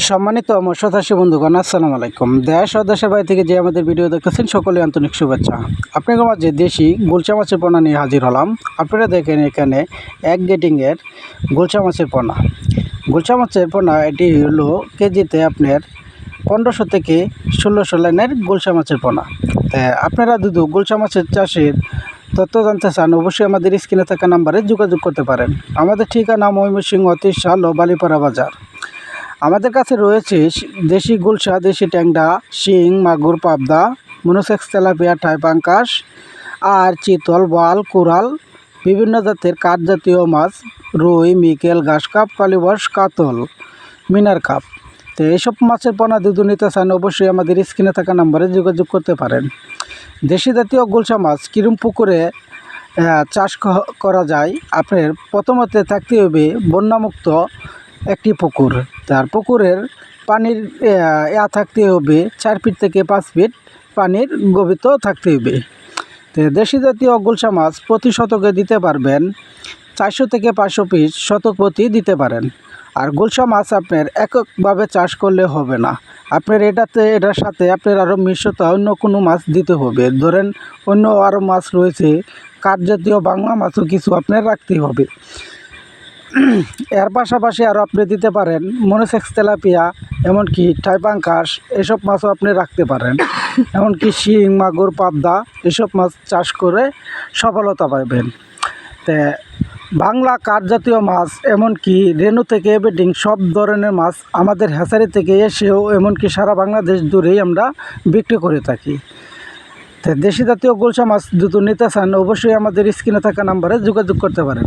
সম্মানিত মৎস্যচাষী বন্ধুগণ, আসসালামু আলাইকুম। দেশ ও দেশের বাইরে থেকে যে আমাদের ভিডিও দেখতেছেন, সকলে আন্তরিক শুভেচ্ছা। আপনাদের মাঝে দেশি গুলচা মাছের পোনা নিয়ে হাজির হলাম। আপনারা দেখেন এখানে এক গেটিংয়ের গুলচা মাছের পোনা। গুলচা মাছের পোনা, এটি হলো কেজিতে আপনার পনেরোশো থেকে ষোলোশো লাইনের গুলশা মাছের পোনা। আপনারা দুধু গুলশা মাছের চাষের তথ্য জানতে চান, অবশ্যই আমাদের স্ক্রিনে থাকা নাম্বারে যোগাযোগ করতে পারেন। আমাদের ঠিকানা ময়মনসিংহ তিরশাল ও বালিপাড়া বাজার। আমাদের কাছে রয়েছে দেশি গুলশা, দেশি ট্যাংরা, শিং, মাগুর, পাবদা, মনোসেক্স, তেলাপিয়া টাইপাঙ্কাস আর চিতল বাল কুরাল বিভিন্ন জাতের কাঠ জাতীয় মাছ, রুই, মিকেল, ঘাস কাপ কালিবাস কাতল, মিনার কাপ। তো এইসব মাছের পোনা দুধু নিতে চান, অবশ্যই আমাদের স্ক্রিনে থাকা নাম্বারে যোগাযোগ করতে পারেন। দেশি জাতীয় গুলশা মাছ কিরম পুকুরে চাষ করা যায়? আপনার প্রথমতে থাকতে হবে বন্যামুক্ত একটি পুকুর। তার পুকুরের পানির ইয়া থাকতে হবে, চার ফিট থেকে পাঁচ ফিট পানির গভীরতা থাকতে হবে। তো দেশি জাতীয় গুলশা মাছ প্রতি শতকে দিতে পারবেন চারশো থেকে পাঁচশো পিস শতক প্রতি দিতে পারেন। আর গুলশা মাছ আপনার এককভাবে চাষ করলে হবে না। আপনার এটাতে, এটার সাথে আপনার আরও মিশ্রতা, অন্য কোনো মাছ দিতে হবে। ধরেন, অন্য আরও মাছ রয়েছে, কাঠ জাতীয় বাংলা মাছও কিছু আপনার রাখতে হবে। এর পাশাপাশি আরও আপনি দিতে পারেন মনোসেক্স তেলাপিয়া এমনকি টাইপাঙ্কাস এসব মাছও আপনি রাখতে পারেন। এমনকি শিং মাগুর পাবদা এসব মাছ চাষ করে সফলতা পাবেন। তে বাংলা কাঠ জাতীয় মাছ এমনকি রেনু থেকে বেডিং সব ধরনের মাছ আমাদের হ্যাচারি থেকে এসেও এমনকি সারা বাংলাদেশ জুড়েই আমরা বিক্রি করে থাকি। তো দেশি জাতীয় গোলসা মাছ দুটো নিতে চান অবশ্যই আমাদের স্ক্রিনে থাকা নাম্বারে যোগাযোগ করতে পারেন।